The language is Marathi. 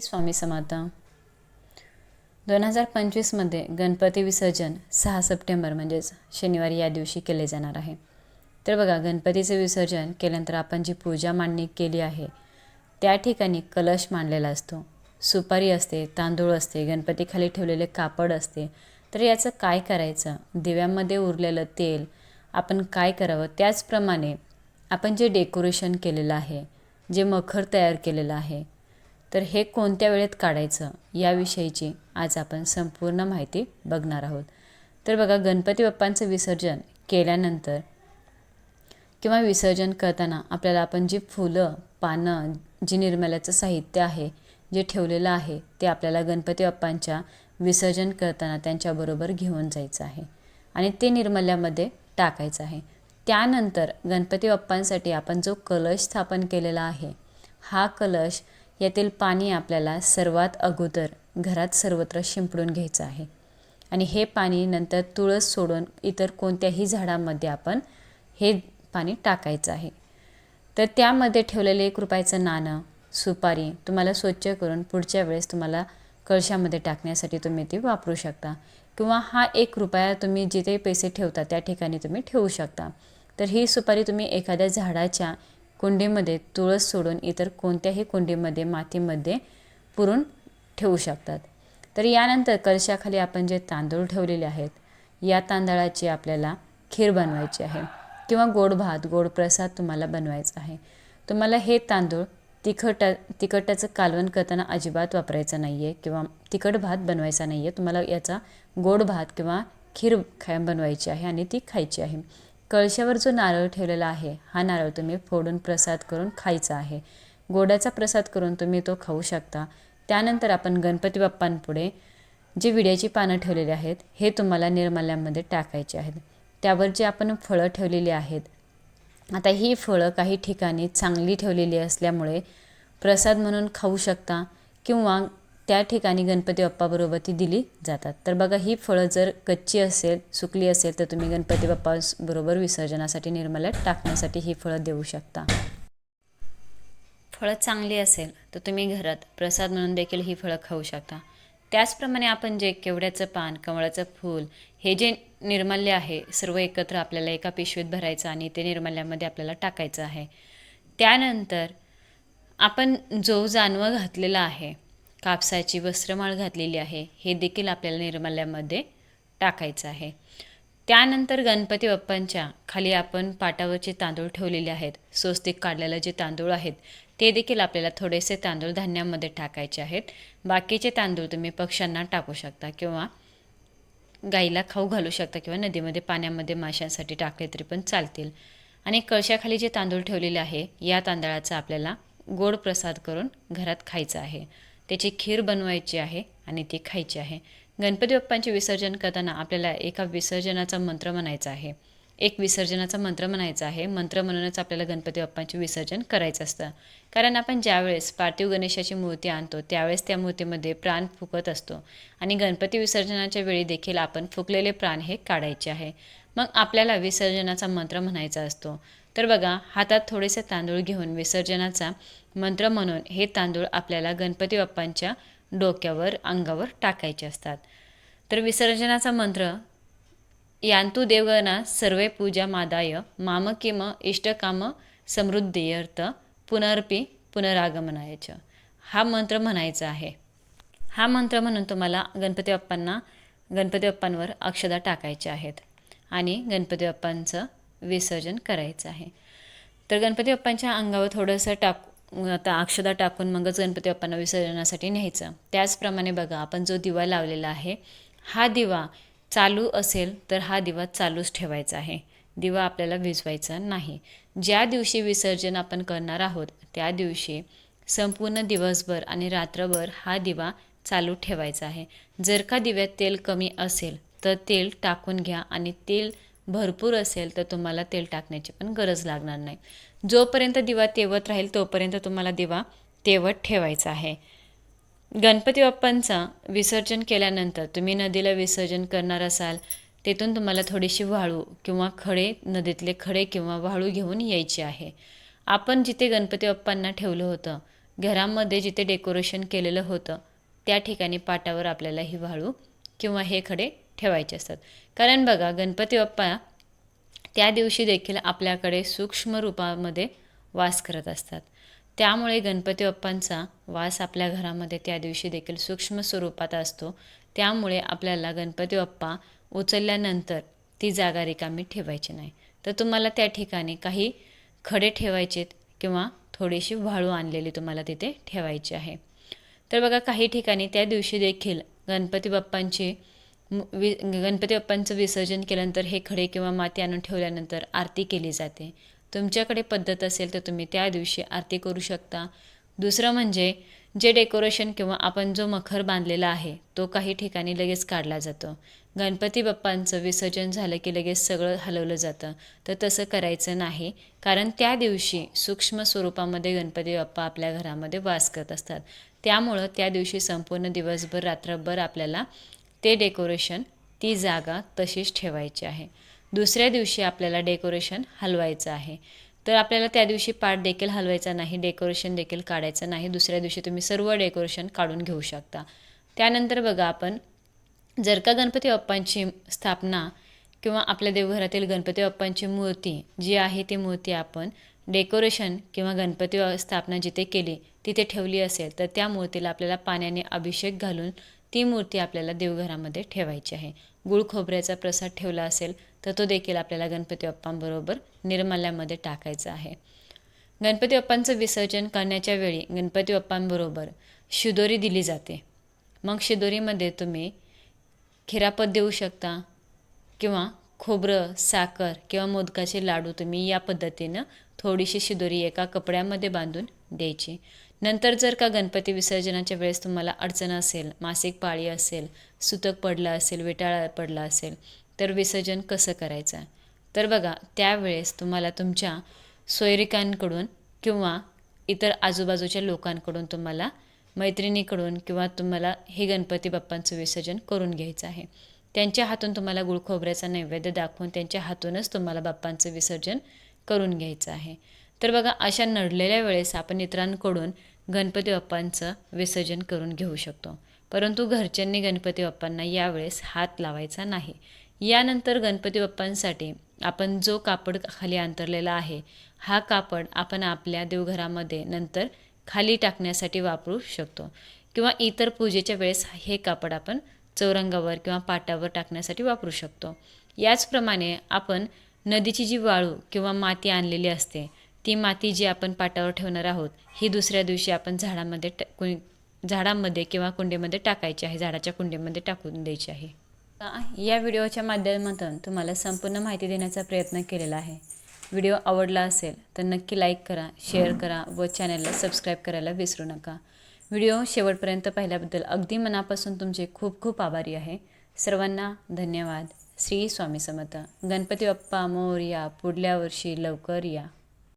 स्वामी समर्थ दोन हजार पंचवीसमध्ये गणपती विसर्जन सहा सप्टेंबर म्हणजेच शनिवारी या दिवशी केले जाणार आहे. तर बघा गणपतीचे विसर्जन केल्यानंतर आपण जी पूजा मांडणी केली आहे त्या ठिकाणी कलश मांडलेला असतो. सुपारी असते तांदूळ असते गणपतीखाली ठेवलेले कापड असते. तर याचं काय करायचं? दिव्यामध्ये उरलेलं तेल आपण काय करावं? त्याचप्रमाणे आपण जे डेकोरेशन केलेलं आहे जे मखर तयार केलेलं आहे तर हे कोणत्या वेळेत काढायचं याविषयीची आज आपण संपूर्ण माहिती बघणार आहोत. तर बघा गणपती बाप्पांचं विसर्जन केल्यानंतर किंवा विसर्जन करताना आपल्याला आपण जी फुलं पानं जी निर्मल्याचं साहित्य आहे जे ठेवलेलं आहे ते आपल्याला गणपती बाप्पांच्या विसर्जन करताना त्यांच्याबरोबर घेऊन जायचं आहे आणि ते निर्मल्यामध्ये टाकायचं आहे. त्यानंतर गणपती बाप्पांसाठी आपण जो कलश स्थापन केलेला आहे हा कलश यातील पाणी आपल्याला सर्वात अगोदर घरात सर्वत्र शिंपडून घ्यायचं आहे. आणि हे पाणी नंतर तुळस सोडून इतर कोणत्याही झाडामध्ये आपण हे पाणी टाकायचं आहे. तर त्यामध्ये ठेवलेले एक रुपयाचं नाणं सुपारी तुम्हाला स्वच्छ करून पुढच्या वेळेस तुम्हाला कळशामध्ये टाकण्यासाठी तुम्ही ती वापरू शकता. किंवा हा एक रुपया तुम्ही जिथे पैसे ठेवता त्या ठिकाणी तुम्ही ठेवू शकता. तर ही सुपारी तुम्ही एखाद्या झाडाच्या कुंडीमध्ये तुळस सोडून इतर कोणत्याही कुंडीमध्ये मातीमध्ये पुरून ठेवू शकतात. तर यानंतर कलशाखाली आपण जे तांदूळ ठेवलेले आहेत या तांदळाची आपल्याला खीर बनवायची आहे किंवा गोड भात गोड प्रसाद तुम्हाला बनवायचा आहे. तुम्हाला हे तांदूळ तिखट तिखटाचं कालवण करताना अजिबात वापरायचं नाही आहे किंवा तिखट भात बनवायचा नाही आहे तुम्हाला याचा गोड भात किंवा खीर खा बनवायची आहे आणि ती खायची आहे. कळशावर जो नारळ ठेवलेला आहे हा नारळ तुम्ही फोडून प्रसाद करून खायचा आहे. गोडाचा प्रसाद करून तुम्ही तो खाऊ शकता. त्यानंतर आपण गणपती बाप्पांपुढे जे विड्याची पानं ठेवलेली आहेत हे तुम्हाला निर्मल्यामध्ये टाकायचे आहेत. त्यावर जे आपण फळं ठेवलेली आहेत आता ही फळं काही ठिकाणी चांगली ठेवलेली असल्यामुळे प्रसाद म्हणून खाऊ शकता किंवा त्या ठिकाणी गणपती बाप्पाबरोबर ती दिली जातात. तर बघा ही फळं जर कच्ची असेल सुकली असेल तर तुम्ही गणपती बाप्पाबरोबर विसर्जनासाठी निर्मल्यात टाकण्यासाठी ही फळं देऊ शकता. फळं चांगली असेल तर तुम्ही घरात प्रसाद म्हणून देखील ही फळं खाऊ शकता. त्याचप्रमाणे आपण जे केवड्याचं पान कमळाचं फूल हे जे निर्माल्य आहे सर्व एकत्र आपल्याला एका पिशवीत भरायचं आणि ते निर्माल्यामध्ये आपल्याला टाकायचं आहे. त्यानंतर आपण जो जानवं घातलेला आहे कापसाची वस्त्रमाळ घातलेली आहे. हे देखील आपल्याला निर्माल्यामध्ये टाकायचं आहे. त्यानंतर गणपती बाप्पांच्या खाली आपण पाटावरचे तांदूळ ठेवलेले आहेत स्वस्तिक काढलेले जे तांदूळ आहेत ते देखील आपल्याला थोडेसे तांदूळ धान्यामध्ये टाकायचे आहेत. बाकीचे तांदूळ तुम्ही पक्ष्यांना टाकू शकता किंवा गाईला खाऊ घालू शकता किंवा नदीमध्ये पाण्यामध्ये माशांसाठी टाकले तरी पण चालतील. आणि कळशाखाली जे तांदूळ ठेवलेले आहे या तांदळाचा आपल्याला गोड प्रसाद करून घरात खायचा आहे. त्याची खीर बनवायची आहे आणि ती खायची आहे. गणपती बाप्पांचे विसर्जन करताना आपल्याला एका विसर्जनाचा मंत्र म्हणायचा आहे. एक विसर्जनाचा मंत्र म्हणायचा आहे. मंत्र म्हणूनच आपल्याला गणपती बाप्पांचे विसर्जन करायचं असतं. कारण आपण ज्यावेळेस पार्थिव गणेशाची मूर्ती आणतो त्यावेळेस त्या मूर्तीमध्ये प्राण फुकत असतो. आणि गणपती विसर्जनाच्या वेळी देखील आपण फुकलेले प्राण हे काढायचे आहे. मग आपल्याला विसर्जनाचा मंत्र म्हणायचा असतो. तर बघा हातात थोडेसे तांदूळ घेऊन विसर्जनाचा मंत्र म्हणून हे तांदूळ आपल्याला गणपती बाप्पांच्या डोक्यावर अंगावर टाकायचे असतात. तर विसर्जनाचा मंत्र यांतू देवगणा सर्वे पूजा मादाय माम किम इष्टकाम समृद्धीयर्थ पुनर्पी पुनरागमनायच हा मंत्र म्हणायचा आहे. हा मंत्र म्हणून तुम्हाला गणपती बाप्पांना गणपती बाप्पांवर अक्षदा टाकायच्या आहेत. आणि गणपती बाप्पांचं विसर्जन करायचं आहे. तर गणपती बाप्पांच्या अंगावर थोडंसं टाक आता अक्षदा टाकून मगच गणपती बाप्पांना विसर्जनासाठी न्यायचं. त्याचप्रमाणे बघा आपण जो दिवा लावलेला आहे हा दिवा चालू असेल तर हा दिवा चालूच ठेवायचा आहे. दिवा आपल्याला विझवायचा नाही. ज्या दिवशी विसर्जन आपण करणार आहोत त्या दिवशी संपूर्ण दिवसभर आणि रात्रभर हा दिवा चालू ठेवायचा आहे. जर का दिव्यात तेल कमी असेल तर तेल टाकून घ्या आणि तेल भरपूर असेल तर तुम्हाला तेल टाकण्याची पण गरज लागणार नाही. जोपर्यंत दिवा तेवत राहील तोपर्यंत तुम्हाला दिवा तेवत ठेवायचा आहे. गणपती बाप्पांचं विसर्जन केल्यानंतर तुम्ही नदीला विसर्जन करणार असाल तेथून तुम्हाला थोडीशी वाळू किंवा खडे नदीतले खडे किंवा वाळू घेऊन यायची आहे. आपण जिथे गणपती बाप्पांना ठेवलं होतं घरामध्ये जिथे डेकोरेशन केलेलं होतं त्या ठिकाणी पाटावर आपल्याला ही वाळू किंवा हे खडे ठेवायचे असतात. कारण बघा गणपती बाप्पा त्या दिवशी देखील आपल्याकडे सूक्ष्म रूपामध्ये वास करत असतात. त्यामुळे गणपती बाप्पांचा वास आपल्या घरामध्ये त्या दिवशी देखील सूक्ष्म स्वरूपात असतो. त्यामुळे आपल्याला गणपती बाप्पा उचलल्यानंतर ती जागा रिकामी ठेवायची नाही. तर तुम्हाला त्या ठिकाणी काही खडे ठेवायचेत किंवा थोडीशी वाळू आणलेली तुम्हाला तिथे ठेवायची आहे. तर बघा काही ठिकाणी त्या दिवशी देखील गणपती बाप्पांची वि गणपती बाप्पांचं विसर्जन केल्यानंतर हे खडे किंवा माती आणून ठेवल्यानंतर आरती केली जाते. तुमच्याकडे पद्धत असेल तर तुम्ही त्या दिवशी आरती करू शकता. दुसरं म्हणजे जे डेकोरेशन किंवा आपण जो मखर बांधलेला आहे तो काही ठिकाणी लगेच काढला जातो. गणपती बाप्पांचं विसर्जन झालं की लगेच सगळं हलवलं जातं. तर तसं करायचं नाही कारण त्या दिवशी सूक्ष्म स्वरूपामध्ये गणपती बाप्पा आपल्या घरामध्ये वास करत असतात. त्यामुळं त्या दिवशी संपूर्ण दिवसभर रात्रभर आपल्याला ते डेकोरेशन ती जागा तशीच ठेवायची आहे. दुसऱ्या दिवशी आपल्याला डेकोरेशन हलवायचं आहे. तर आपल्याला त्या दिवशी पाट देखील हलवायचा नाही डेकोरेशन देखील काढायचं नाही. दुसऱ्या दिवशी तुम्ही सर्व डेकोरेशन काढून घेऊ शकता. त्यानंतर बघा आपण जर का गणपती बाप्पांची स्थापना किंवा आपल्या देवघरातील गणपती बाप्पांची मूर्ती जी आहे ती मूर्ती आपण डेकोरेशन किंवा गणपती स्थापना जिथे केली तिथे ठेवली असेल तर त्या मूर्तीला आपल्याला पाण्याने अभिषेक घालून ती मूर्ती आपल्याला देवघरामध्ये ठेवायची आहे. गुळ खोबऱ्याचा प्रसाद ठेवला असेल तर तो देखील आपल्याला गणपती बाप्पांबरोबर निर्माल्यामध्ये टाकायचा आहे. गणपती बाप्पांचं विसर्जन करण्याच्या वेळी गणपती बाप्पांबरोबर शिदोरी दिली जाते. मग शिदोरीमध्ये तुम्ही खिरापत देऊ शकता किंवा खोबरं साखर किंवा मोदकाचे लाडू तुम्ही या पद्धतीनं थोडीशी शिदोरी एका कपड्यामध्ये बांधून द्यायची. नंतर जर का गणपती विसर्जनाच्या वेळेस तुम्हाला अडचण असेल मासिक पाळी असेल सुतक पडलं असेल विटाळा पडला असेल तर विसर्जन कसं करायचं? तर बघा त्यावेळेस तुम्हाला तुमच्या सोयरिकांकडून किंवा इतर आजूबाजूच्या लोकांकडून तुम्हाला मैत्रिणीकडून किंवा तुम्हाला हे गणपती बाप्पांचं विसर्जन करून घ्यायचं आहे. त्यांच्या हातून तुम्हाला गुळखोबऱ्याचा नैवेद्य दाखवून त्यांच्या हातूनच तुम्हाला बाप्पांचं विसर्जन करून घ्यायचं आहे. तर बघा अशा नडलेल्या वेळेस आपण इतरांकडून गणपती बाप्पांचं विसर्जन करून घेऊ शकतो. परंतु घरच्यांनी गणपती बाप्पांना यावेळेस हात लावायचा नाही. यानंतर गणपती बाप्पांसाठी आपण जो कापड खाली अंतरलेला आहे हा कापड आपण आपल्या देवघरामध्ये नंतर खाली टाकण्यासाठी वापरू शकतो. किंवा इतर पूजेच्या वेळेस हे कापड आपण चौरंगावर किंवा पाटावर टाकण्यासाठी वापरू शकतो. याचप्रमाणे आपण नदीची जी वाळू किंवा माती आणलेली असते ती माती जी आपण पाटावर ठेवणार आहोत ही दुसऱ्या दिवशी आपण झाडामध्ये ट कुणी झाडामध्ये किंवा कुंडीमध्ये टाकायची आहे झाडाच्या कुंडीमध्ये टाकून द्यायची आहे. या व्हिडिओच्या माध्यमातून तुम्हाला संपूर्ण माहिती देण्याचा प्रयत्न केलेला आहे. व्हिडिओ आवडला असेल तर नक्की लाईक करा शेअर करा व चॅनलला सबस्क्राईब करायला विसरू नका. व्हिडिओ शेवटपर्यंत पाहिल्याबद्दल अगदी मनापासून तुमचे खूप खूप आभारी आहे. सर्वांना धन्यवाद. श्री स्वामी समर्थ. गणपती बाप्पा मोरया पुढल्या वर्षी लवकर या.